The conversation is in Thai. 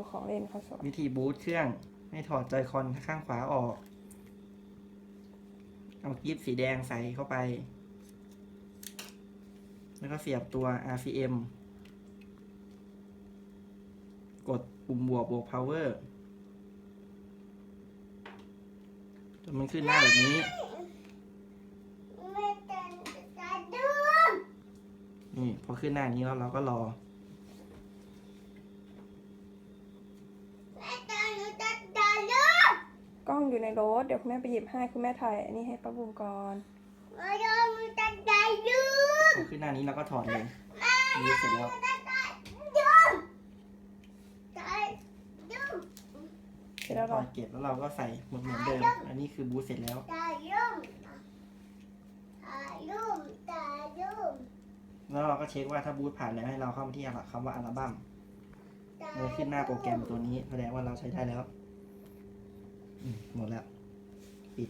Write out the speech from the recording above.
ดูของเล่นเขาสอนวิธีบูตเครื่อง ให้ถอดจอยคอนข้างขวาออก เอากิฟสีแดงใส่เข้าไป แล้วก็เสียบตัว RCM กดปุ่มบวกบวก power จนมันขึ้นหน้าแบบนี้ไม่จะจะดูนี่พอขึ้นหน้านี้แล้วเราก็รอ แม่จะหนูจะจะดู กล้องอยู่ใน รถ เดี๋ยวคุณแม่ไปหยิบให้คุณแม่ถ่ายอันนี้ให้ป้าบุ๋มก่อนมาดูหนูจะจะดูพอขึ้นหน้านี้เราก็ถอดเลยนี่เสร็จแล้วจะจะดูจะดูเสร็จแล้วถเหรออดเก็บแล้วเราก็ใส่เหมือนเหมือนเดิม อันนี้คือบูตเสร็จแล้วจะดูจะดูจะดูแล้วเราก็เช็คว่าถ้าบูตผ่านแล้วให้เราเข้ามาที่คำว่าอัลบั้มจะเมื่อขึ้นหน้าโปรแกรมตัวนี้แสดงว่าเราใช้ได้แล้วอืม หมดแล้ว ปิด